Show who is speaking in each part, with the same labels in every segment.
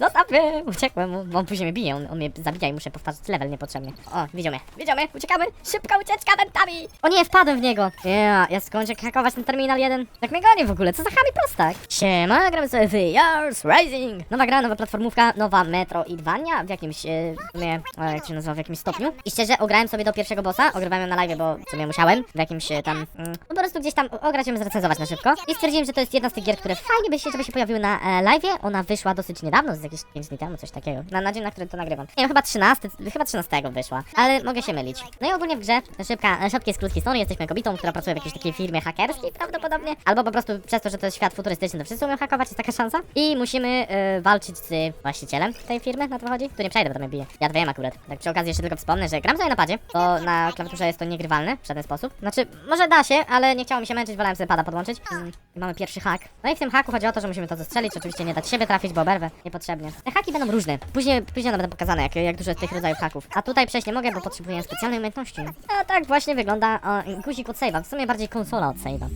Speaker 1: Zostaw mnie! Uciekłem, bo on później mnie bije, on, on mnie zabija i muszę powtarzać level niepotrzebnie. O, widział mnie, widział mnie, uciekamy! Szybka ucieczka wentami! O nie, wpadłem w niego! Ja, ja skończę hakować ten terminal jeden. Jak mnie goni w ogóle, co za chami prostak? Siema, gramy sobie w Yours Rising! Nowa gra, nowa platformówka, nowa Metroidvania w jakimś, e, sumie, o, jak to się nazywa, w jakimś stopniu. I szczerze, ograłem sobie do pierwszego bossa, ogrywałem ją na live, bo w sumie musiałem, w jakimś e, tam, mm, po prostu gdzieś tam ograć ją, zrecenzować na szybko. I stwierdziłem, że to jest jedna z tych gier, które fajnie by się, żeby się pojawiły na e, live. Ona wyszła dosyć niedawno, z jakieś 5 dni temu, coś takiego. Na, na dzień, na który to nagrywam. Nie wiem, chyba 13, chyba 13 wyszła, ale mogę się mylić. No i ogólnie w grze, szybka, e, szybkie skrót historii, jesteśmy kobietą, która pracuje w jakiejś takiej firmie hakerskiej prawdopodobnie, albo po prostu przez to, że to jest świat futurystyczny, to wszyscy umieją hakować, jest taka szansa. I musimy e, walczyć z właścicielem tej firmy, na to chodzi. Tu nie przejdę, bo to mnie bije. Ja to wiem akurat. Tak przy okazji jeszcze tylko wspomnę, że gram sobie na padzie, bo na klawiaturze jest to niegrywalne w żaden sposób. Znaczy, może da się, ale nie chciało mi się męczyć, wolałem sobie pada podłączyć. Mm, mamy pierwszy hak. No i w tym haku chodzi o to, że musimy to zestrzelić, oczywiście nie dać siebie trafić, bo oberwę niepotrzebnie. Te haki będą różne. Później, później będą pokazane, jak, jak dużo tych rodzajów haków. A tutaj przejść nie mogę, bo potrzebuję specjalnej umiejętności. A tak właśnie wygląda o, guzik od save'a, w sumie bardziej konsola od save'a.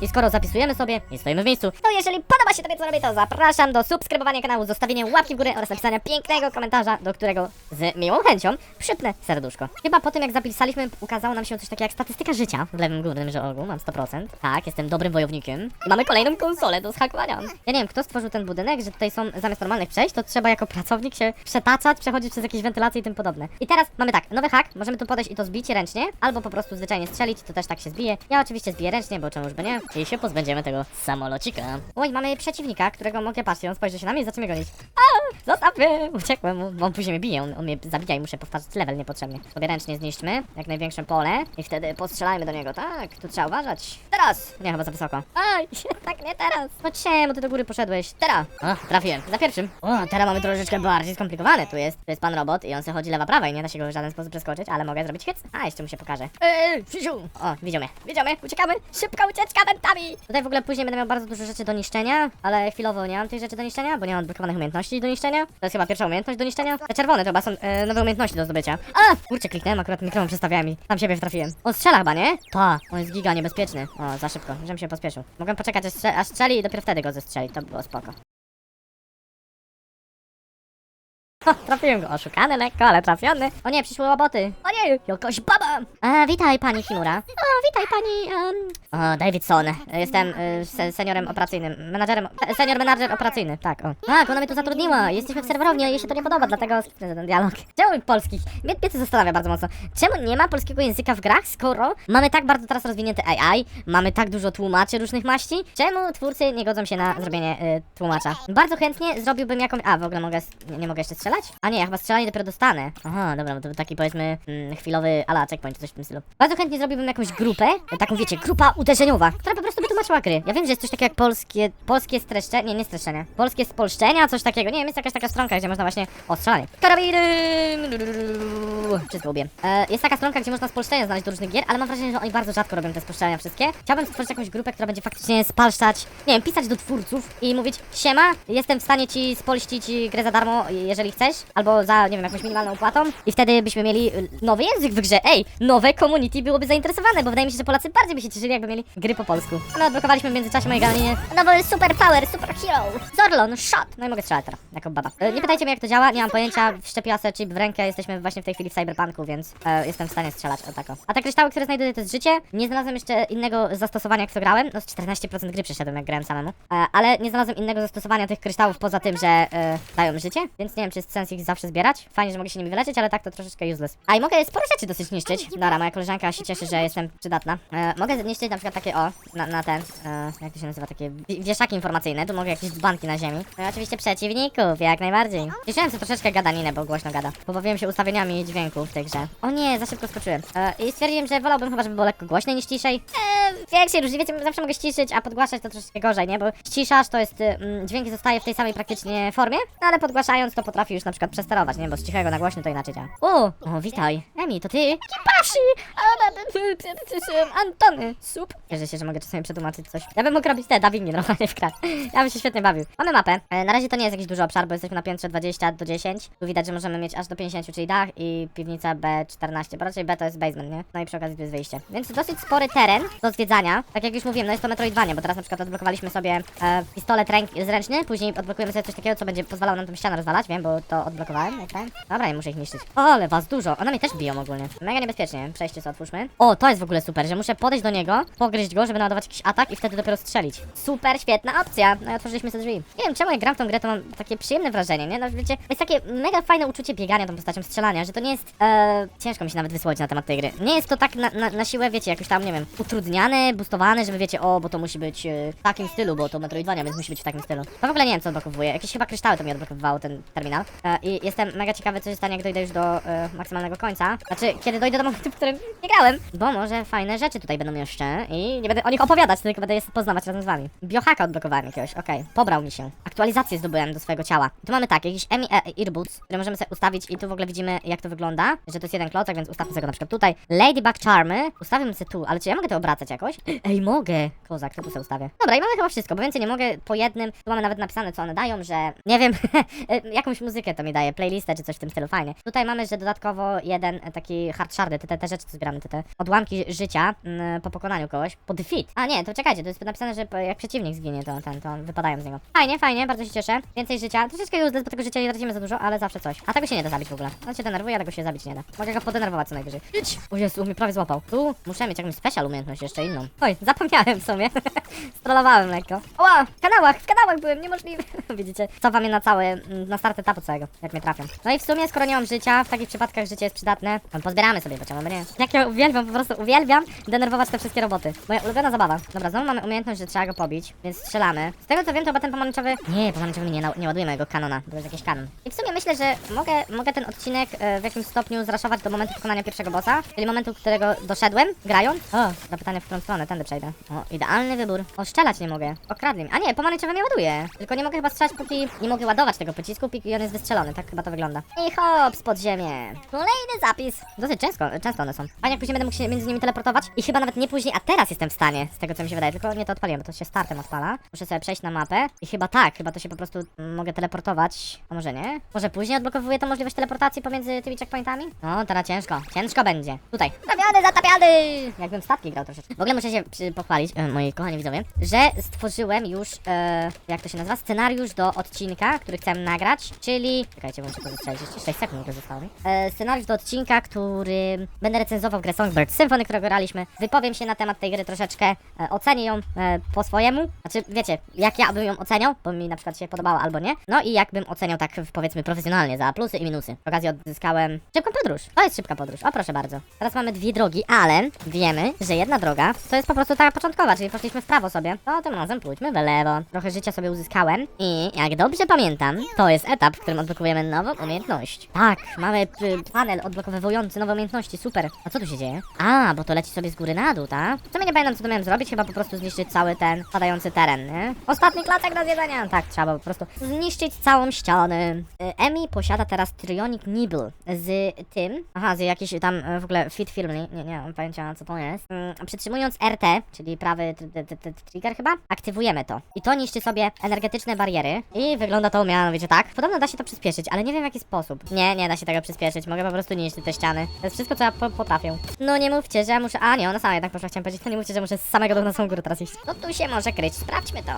Speaker 1: I skoro zapisujemy sobie, nie stoimy w miejscu, to jeżeli podoba się tobie co robię, to zapraszam do subskrybowania kanału, zostawienia łapki w górę oraz napisania pięknego komentarza, do którego z miłą chęcią przypnę serduszko. Chyba po tym jak zapisaliśmy, ukazało nam się coś takiego jak statystyka życia w lewym górnym rogu, mam 100%. Tak, jestem dobrym wojownikiem. I mamy kolejną konsolę do zhakowania. Ja nie wiem, kto stworzył ten budynek, że tutaj są zamiast normalnych przejść, to trzeba jako pracownik się przetaczać, przechodzić przez jakieś wentylacje i tym podobne. I teraz mamy tak, nowy hak, możemy tu podejść i to zbić ręcznie, albo po prostu zwyczajnie strzelić, to też tak się zbije. Ja oczywiście zbiję ręcznie, bo czemuż nie. I się pozbędziemy tego samolocika. Oj, mamy przeciwnika, którego mogę patrzeć, on spojrzy się na mnie i zacznie gonić. A, zostaw mnie! Uciekłem, bo on później mnie bije, on, on mnie zabija i muszę powtarzać level niepotrzebnie. Sobie ręcznie zniszczmy, jak największe pole i wtedy postrzelajmy do niego, tak, tu trzeba uważać. Teraz! Nie, chyba za wysoko. Aj, tak nie teraz. No czemu ty do góry poszedłeś? Teraz! O, trafiłem, za pierwszym. O, teraz mamy troszeczkę bardziej skomplikowane, tu jest, tu jest pan robot i on se chodzi lewa prawa i nie da się go w żaden sposób przeskoczyć, ale mogę zrobić hyc. A, jeszcze mu się pokaże. Krzysiu! O, widział mnie, uciekamy! Szybka ucieczka Tutaj w ogóle później będę miał bardzo dużo rzeczy do niszczenia, ale chwilowo nie mam tych rzeczy do niszczenia, bo nie mam odblokowanych umiejętności do niszczenia. To jest chyba pierwsza umiejętność do niszczenia. Te czerwone to chyba są e, nowe umiejętności do zdobycia. A! Kurczę, kliknąłem, akurat mikrofon przestawiałem i tam siebie wtrafiłem. On strzela chyba, nie? Ta, on jest giga niebezpieczny. O, za szybko, żebym się pospieszył. Mogłem poczekać aż strzeli i dopiero wtedy go zestrzeli, to było spoko. Ha, trafiłem go, oszukany lekko, ale trafiony. O nie, przyszły roboty. O nie, jakaś baba. A, witaj pani Kimura. O, witaj pani, um... O, Davidson. Jestem se seniorem operacyjnym, menadżerem, e, senior menadżer operacyjny, tak, o. Tak, ona mnie tu zatrudniła, jesteśmy w serwerowni, a jej się to nie podoba, dlatego ten dialog. Czemu polskich? Mnie, mnie to zastanawia bardzo mocno. Czemu nie ma polskiego języka w grach, skoro mamy tak bardzo teraz rozwinięte AI, mamy tak dużo tłumaczy różnych maści? Czemu twórcy nie godzą się na zrobienie y, tłumacza? Bardzo chętnie zrobiłbym jakąś... A, w ogóle mogę... Nie, nie mogę jeszcze strzelać? A nie, ja chyba strzelanie dopiero dostanę. Aha, dobra, to taki powiedzmy mm, chwilowy ala checkpoint, coś w tym stylu. Bardzo chętnie zrobiłbym jakąś grupę, taką wiecie, grupa uderzeniowa, która po prostu by tłumaczyła gry. Ja wiem, że jest coś takiego jak polskie, polskie streszczenie, nie, nie streszczenia, polskie spolszczenia, coś takiego, nie wiem, jest jakaś taka stronka, gdzie można właśnie, o, strzelanie. Karabiny! Wszystko lubię. E, jest taka stronka, gdzie można spolszczenia znaleźć do różnych gier, ale mam wrażenie, że oni bardzo rzadko robią te spolszczenia wszystkie. Chciałbym stworzyć jakąś grupę, która będzie faktycznie spalszczać, nie wiem, pisać do twórców i mówić, siema, jestem w stanie ci spolścić grę za darmo, jeżeli chcesz, albo za, nie wiem, jakąś minimalną opłatą i wtedy byśmy mieli y, nowy język w grze. Ej, nowe community byłoby zainteresowane, bo wydaje mi się, że Polacy bardziej by się cieszyli, jakby mieli gry po polsku. No, odblokowaliśmy w międzyczasie mojej galinię nowy super power, super hero, Zorlon, shot. No i mogę strzelać teraz, jako baba. E, nie pytajcie mnie, jak to działa, nie mam pojęcia, wszczepiła sobie chip w rękę, jesteśmy właśnie w tej chwili w cyberpunku, więc e, jestem w stanie strzelać, o tako. A te kryształy, które znajduję, to jest życie. Nie znalazłem jeszcze innego zastosowania, jak to grałem. No, z 14% gry przeszedłem, jak grałem samemu. E, ale nie znalazłem innego zastosowania tych kryształów poza tym, że e, dają życie, więc nie wiem, czy jest sens ich zawsze zbierać. Fajnie, że mogę się nimi wyleczyć, ale tak to troszeczkę useless. A i mogę sporo rzeczy dosyć niszczyć. Dobra, moja koleżanka się cieszy, że jestem przydatna. E, mogę niszczyć na przykład takie, o, na, na ten, e, jak to się nazywa, takie wi- wieszaki informacyjne. Tu mogę jakieś dzbanki na ziemi. No i oczywiście przeciwników, jak najbardziej. Cieszyłem się troszeczkę gadaninę, bo głośno gada. Pobawiłem się ustawieniami dźwięku w tej grze. O nie, za szybko skoczyłem. E, I stwierdziłem, że wolałbym chyba, żeby było lekko głośniej niż ciszej. E, jak różni, wiecie, zawsze mogę ściszyć, a podgłaszać to troszeczkę gorzej, nie? Bo ściszasz, to jest, mm, dźwięk zostaje w tej samej praktycznie formie, no ale podgłaszając to potrafi już już na przykład przesterować, nie? Bo z cichego na głośno to inaczej działa. O, o, witaj. Emi, to ty? Kipashi! Antony, sup. Cieszę się, że mogę czasami przetłumaczyć coś. Ja bym mógł robić te, Dawid mnie normalnie wkradł. Ja bym się świetnie bawił. Mamy mapę. E, Na razie to nie jest jakiś duży obszar, bo jesteśmy na piętrze 20 do 10. Tu widać, że możemy mieć aż do 50, czyli dach i piwnica B14, bo raczej B to jest basement, nie? No i przy okazji tu jest wyjście. Więc dosyć spory teren do zwiedzania. Tak jak już mówiłem, no jest to Metroidvania, bo teraz na przykład odblokowaliśmy sobie e, pistolet ręk zręczny, później odblokujemy sobie coś takiego, co będzie pozwalało nam tą ścianę rozwalać, wiem, bo to odblokowałem, jak tak? Dobra, nie muszę ich niszczyć. O, ale was dużo. One mnie też biją ogólnie. Mega niebezpiecznie. Przejście co otwórzmy. O, to jest w ogóle super, że muszę podejść do niego, pogryźć go, żeby naładować jakiś atak i wtedy dopiero strzelić. Super, świetna opcja. No i otworzyliśmy sobie drzwi. Nie wiem, czemu jak gram w tą grę, to mam takie przyjemne wrażenie, nie? No wiecie, jest takie mega fajne uczucie biegania tą postacią, strzelania, że to nie jest, e, ciężko mi się nawet wysłowić na temat tej gry. Nie jest to tak na, na, na siłę, wiecie, jakoś tam, nie wiem, utrudniane, boostowane, żeby wiecie, o, bo to musi być e, w takim stylu, bo to Metroidvania, więc musi być w takim stylu. To w ogóle nie wiem, co odblokowuje. Jakieś chyba kryształy to mi odblokowywało ten terminal. E, I jestem mega ciekawy, co się stanie, jak dojdę już do e, maksymalnego końca. Znaczy, kiedy dojdę do momentu, w którym nie grałem. Bo może fajne rzeczy tutaj będą jeszcze i nie będę o nich opowiadać, tylko będę je poznawać razem z wami. Biohacka odblokowałem jakiegoś, okej. Pobrał mi się. Aktualizację zdobyłem do swojego ciała. I tu mamy tak, jakiś EMI e, Earboots, które możemy sobie ustawić i tu w ogóle widzimy, jak to wygląda. Że to jest jeden klocek, więc ustawmy sobie go na przykład tutaj. Ladybug Charmy. Ustawimy sobie tu, ale czy ja mogę to obracać jakoś? Ej, mogę! Kozak, to tu sobie ustawię. Dobra, i mamy chyba wszystko, bo więcej nie mogę po jednym. Tu mamy nawet napisane, co one dają, że nie wiem, jakąś muzykę to mi daje, playlistę czy coś w tym stylu, fajnie. Tutaj mamy, że dodatkowo jeden taki hard shardy, te, te, te rzeczy, co zbieramy, te, te odłamki życia mm, po pokonaniu kogoś, po defeat. A nie, to czekajcie, to jest napisane, że jak przeciwnik zginie, to ten, to wypadają z niego. Fajnie, fajnie, bardzo się cieszę. Więcej życia, troszeczkę useless, bo tego życia nie tracimy za dużo, ale zawsze coś. A tego się nie da zabić w ogóle. On się denerwuje, a tego się zabić nie da. Mogę go podenerwować co najwyżej. Idź! O Jezu, mnie prawie złapał. Tu muszę mieć jakąś special umiejętność, jeszcze inną. Oj, zapomniałem w sumie. Strollowałem lekko. Oła, w kanałach, w kanałach byłem, niemożliwe. Widzicie, cofam je na cały, mm, na start etapu całego, jak mnie trafią. No i w sumie, skoro nie mam życia, w takich przypadkach życie jest przydatne, to pozbieramy sobie, bo czemu nie. Jak ja uwielbiam, po prostu uwielbiam denerwować te wszystkie roboty. Moja ulubiona zabawa. Dobra, znowu mamy umiejętność, że trzeba go pobić, więc strzelamy. Z tego co wiem, to chyba ten pomarańczowy... Nie, pomarańczowy mi nie, nie ładujemy jego kanona, to jest jakiś kanon. I w sumie myślę, że mogę, mogę ten odcinek e, w jakimś stopniu zraszować do momentu pokonania pierwszego bossa, czyli momentu, którego doszedłem, grając. O, zapytanie w którą stronę, tędy przejdę. O, idealny wybór. Oszczelać nie mogę. Okradli mnie. A nie, pomarańczowy mnie ładuje. Tylko nie mogę chyba strzelać, póki nie mogę ładować tego pocisku, póki on jest wystrzelony. Tak chyba to wygląda. I hop, pod ziemię. Kolejny zapis. Dosyć często, często one są. Fajnie, jak później będę mógł się między nimi teleportować. I chyba nawet nie później, a teraz jestem w stanie, z tego co mi się wydaje. Tylko nie to odpaliłem, bo to się startem odpala. Muszę sobie przejść na mapę. I chyba tak, chyba to się po prostu mogę teleportować. A może nie? Może później odblokowuję tą możliwość teleportacji pomiędzy tymi checkpointami? No, teraz ciężko. Ciężko będzie. Tutaj. Zatapiany, zatapiany! Jakbym statki grał troszeczkę. W ogóle muszę się pochwalić, e, moi kochani widzowie, że stworzyłem już, e, jak to się nazywa, scenariusz do odcinka, który chcę nagrać, czyli... Czekajcie, muszę to wystrzelić, jeszcze 6 sekund zostało mi. E, scenariusz do odcinka, który będę recenzował grę Songbird Symphony, którego graliśmy. Wypowiem się na temat tej gry troszeczkę, e, ocenię ją e, po swojemu. Znaczy, wiecie, jak ja bym ją oceniał, bo mi na przykład się podobała albo nie. No i jak bym oceniał tak, powiedzmy, profesjonalnie, za plusy i minusy. W okazji odzyskałem szybką podróż. To jest szybka podróż, o proszę bardzo. Teraz mamy dwie drogi, ale wiemy, że jedna droga to jest po prostu taka początkowa, czyli poszliśmy w prawo sobie. To tym razem pójdźmy w lewo. Trochę życia sobie uzyskałem i jak dobrze pamiętam, to jest etap, w którym odblokujemy nową umiejętność. Tak, mamy y, panel odblokowywujący nowe umiejętności, super. A co tu się dzieje? A, bo to leci sobie z góry na dół, tak? Co mnie nie pamiętam, co to miałem zrobić, chyba po prostu zniszczyć cały ten padający teren, nie? Ostatni klocek do zjedzenia! Tak, trzeba po prostu zniszczyć całą ścianę. Y, Emi posiada teraz Trionic Nibble z tym, aha, z jakiś tam y, w ogóle fit film, nie, nie, mam pojęcia co to jest. Mm, Przytrzymując RT, czyli prawy tr- tr- tr- tr- trigger chyba, aktywujemy to. I to niszczy sobie energetyczne bariery i wygląda to mianowicie tak. Podobno da się to przyspieszyć, ale nie wiem w jaki sposób. Nie, nie da się tego przyspieszyć, mogę po prostu niszczyć te ściany. To jest wszystko co ja po potrafię. No nie mówcie, że ja muszę, a nie, ona sama jednak poszła, chciałem powiedzieć, to nie mówcie, że muszę z samego dołu na samą górę teraz iść. No tu się może kryć, sprawdźmy to.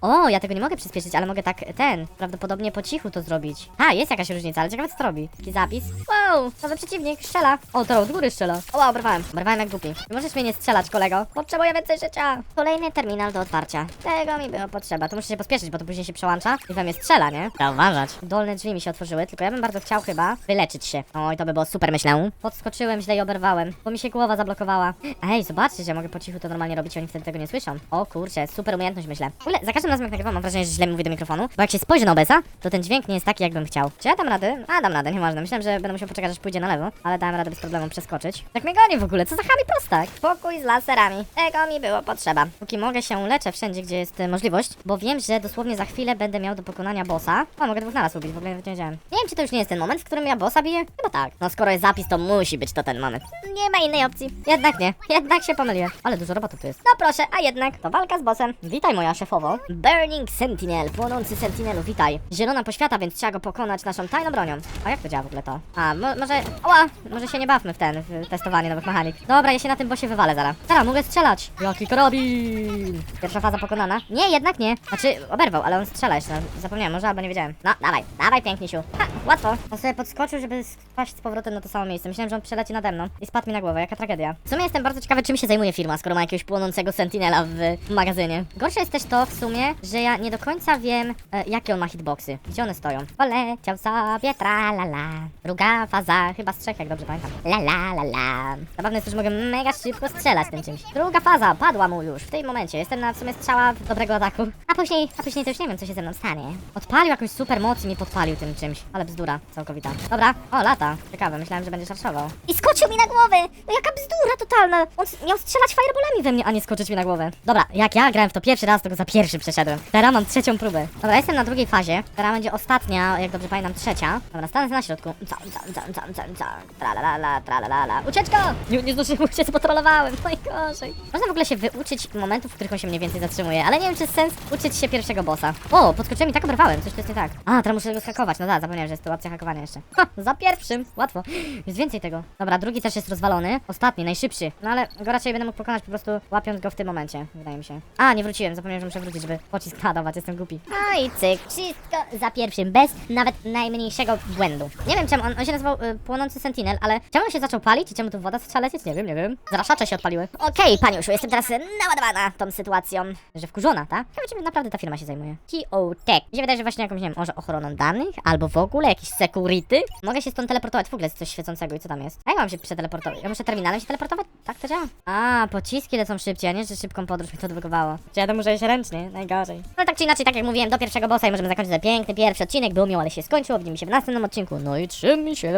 Speaker 1: O, ja tego nie mogę przyspieszyć, ale mogę tak ten, prawdopodobnie po cichu to zrobić. A, jest jakaś różnica, ale ciekawe co to robi. Taki zapis. Wow, nowy przeciwnik, strzela. O, to od góry strzela. O, wow, oberwałem. Oberwałem jak głupi. Nie możesz mnie nie strzelać, kolego. Potrzebuję więcej życia. Kolejny terminal do otwarcia. Tego mi było potrzeba. Tu muszę się pospieszyć, bo to później się przełącza i we mnie strzela, nie? Trzeba uważać. Dolne drzwi mi się otworzyły, tylko ja bym bardzo chciał chyba wyleczyć się. Oj, to by było super, myślę. Podskoczyłem źle i oberwałem, bo mi się głowa zablokowała. Ej, zobaczcie, że ja mogę po cichu to normalnie robić, oni wtedy tego nie słyszą. O kurczę, super umiejętność, myślę. W ogóle, za każdym razem jak nagrywam mam wrażenie, że źle mówię do mikrofonu, bo jak się spojrzy na OBS-a, to ten dźwięk nie jest taki, jakbym chciał. Czy ja dam radę? A, dam radę, nieważne. Myślałem, że będę musiał poczekać, aż pójdzie na lewo, ale dałem radę bez problemu przeskoczyć. Tak mnie goni w ogóle, co za chami prostak. Pokój z laserami. Tego mi było potrzeba. Póki mogę się leczę wszędzie, gdzie jest e, możliwość, bo wiem, że dosłownie za chwilę będę miał do pokonania bossa. A, mogę dwóch naraz ubić, w ogóle nie wiedziałem. Nie wiem, czy to już nie jest ten moment, w którym ja bossa biję? Chyba tak. No skoro jest zapis, to musi być to ten moment. Nie ma innej opcji. Jednak nie. Jednak się pomyliłem. Ale dużo roboty tu jest. No proszę, a jednak to walka z bossem. Witaj moja szefowo. Burning Sentinel, płonący Sentinelu, witaj. Zielona poświata, więc trzeba go pokonać naszą tajną bronią. A jak to działa w ogóle to? A, mo może... Oła! Może się nie bawmy w ten, w testowanie nowych mechanik. Dobra, ja się na tym bossie wywalę zaraz. Zaraz, mogę strzelać. Jaki karabin! Pierwsza faza pokonana. Nie, jednak nie. Znaczy, oberwał, ale on strzela jeszcze. Zapomniałem, może albo nie wiedziałem. No, dawaj, dawaj pięknie, Ha, łatwo. On sobie podskoczył, żeby spaść z powrotem na to samo miejsce. Myślałem, że on przeleci nade mną i spadł mi na głowę. Jaka tragedia. W sumie jestem bardzo ciekawy, czym się zajmuje firma, skoro ma jakiegoś płonącego Sentinela w magazynie. Gorsze jest też to w sumie, że ja nie do końca wiem, e, jakie on ma hitboxy. Gdzie one stoją? Poleciał sobie, tra la la. Druga faza, chyba z trzech, jak dobrze pamiętam. La la la la. Zabawne jest to, że mogę mega szybko strzelać tym czymś. Druga faza, padła mu już w tym momencie. Jestem na w sumie strzała dobrego ataku. A później, a później to już nie wiem, co się ze mną stanie. Odpalił jakąś super moc i mnie podpalił tym czymś. Ale bzdura, całkowita. Dobra, o lata. Ciekawe, myślałem, że będzie szarżował. I skoczył mi na głowę! No jaka bzdura totalna! On miał strzelać fireballami we mnie, a nie skoczyć mi na głowę. Dobra, jak ja grałem w to pierwszy raz, to go za pierwszy przeszedłem. Teraz mam trzecią próbę. Dobra, jestem na drugiej fazie. Teraz będzie ostatnia, jak dobrze pamiętam, trzecia. Dobra, stanę na środku. Cam, cam, cam, cam, cam, cam. Tralalala, tralalala. Ucieczka! Nie, nie zdążyłem uciec, bo trollowałem. Najgorzej. Można w ogóle się wyuczyć momentów, w których on się mniej więcej zatrzymuje, ale nie wiem, czy jest sens uczyć się pierwszego bossa. O, podskoczyłem i tak oberwałem, coś tu jest nie tak. A, teraz muszę go skakować. No tak, zapomniałem, że jest tu opcja hakowania jeszcze. Ha, za pierwszym. Łatwo. Jest więcej tego. Dobra, drugi też jest rozwalony. Ostatni, najszybszy. No ale go raczej będę mógł pokonać po prostu łapiąc go w tym momencie, wydaje mi się. A, nie wróciłem, zapomniałem, że muszę wrócić, żeby pocisk ładować, jestem głupi. No i cyk, wszystko za pierwszym, bez nawet najmniejszego błędu. Nie wiem czemu, on, on się nazywał y, Płonący Sentinel, ale czemu on się zaczął palić i czemu tu woda zaczęła lecieć? Nie wiem, nie wiem. Zaraszacze się odpaliły. Okej, paniuszu, jestem teraz naładowana tą sytuacją, że wkurzona, tak? Ciekawe, czym naprawdę ta firma się zajmuje. Tech. Mi się wydaje, że właśnie jakąś, nie wiem, może ochroną danych, albo w ogóle jakiś security. Mogę się stąd teleportować, w ogóle jest coś świecącego i co tam jest? A jak mam się przeteleportować? Ja muszę terminalem się teleportować? Tak to działa? A, pociski lecą szybciej, a nie, że szybką podróż mi to odblokowało. Czy ja to muszę iść ręcznie? Najgorzej. No tak czy inaczej, tak jak mówiłem, do pierwszego bossa i możemy zakończyć ten piękny pierwszy odcinek. Był miło, ale się skończył. Widzimy się w następnym odcinku. No i trzymaj się.